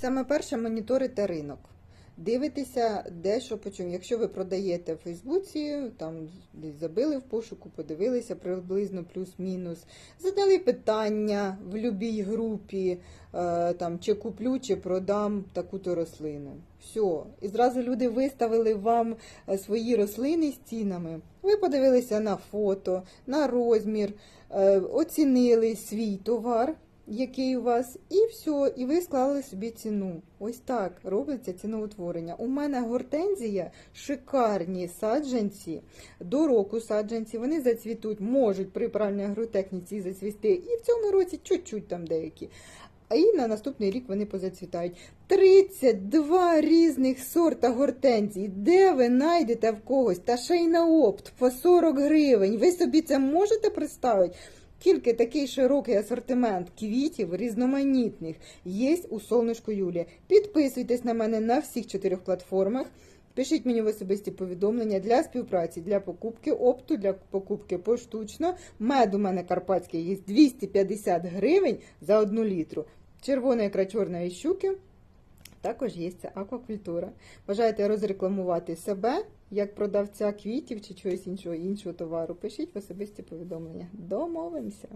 Саме перше моніторите ринок. Дивитеся, де що по чому. Якщо ви продаєте в Фейсбуці, там забили в пошуку, подивилися приблизно плюс-мінус, задали питання в будь-якій групі, е, там, чи куплю, чи продам таку-то рослину. Все. І зразу люди виставили вам е, свої рослини з цінами. Ви подивилися на фото, на розмір, е, оцінили свій товар який у вас, і все, і ви склали собі ціну. Ось так робиться ціноутворення. У мене гортензія, шикарні саджанці, до року саджанці, вони зацвітуть, можуть при правильній агротехніці зацвісти, і в цьому році чуть-чуть там деякі. А і на наступний рік вони позацвітають. 32 різних сорта гортензій. Де ви знайдете в когось? Та ще й на опт по 40 гривень. Ви собі це можете представити? Тільки такий широкий асортимент квітів різноманітних є у сонечку Юлія. Підписуйтесь на мене на всіх чотирьох платформах. Пишіть мені в особисті повідомлення для співпраці, для покупки опту, для покупки поштучно. Мед у мене карпатський є 250 гривень за одну літру. Червона ікра чорної щуки. Також є ця аквакультура. Бажаєте розрекламувати себе як продавця квітів чи чогось іншого іншого товару? Пишіть в особисті повідомлення. Домовимося!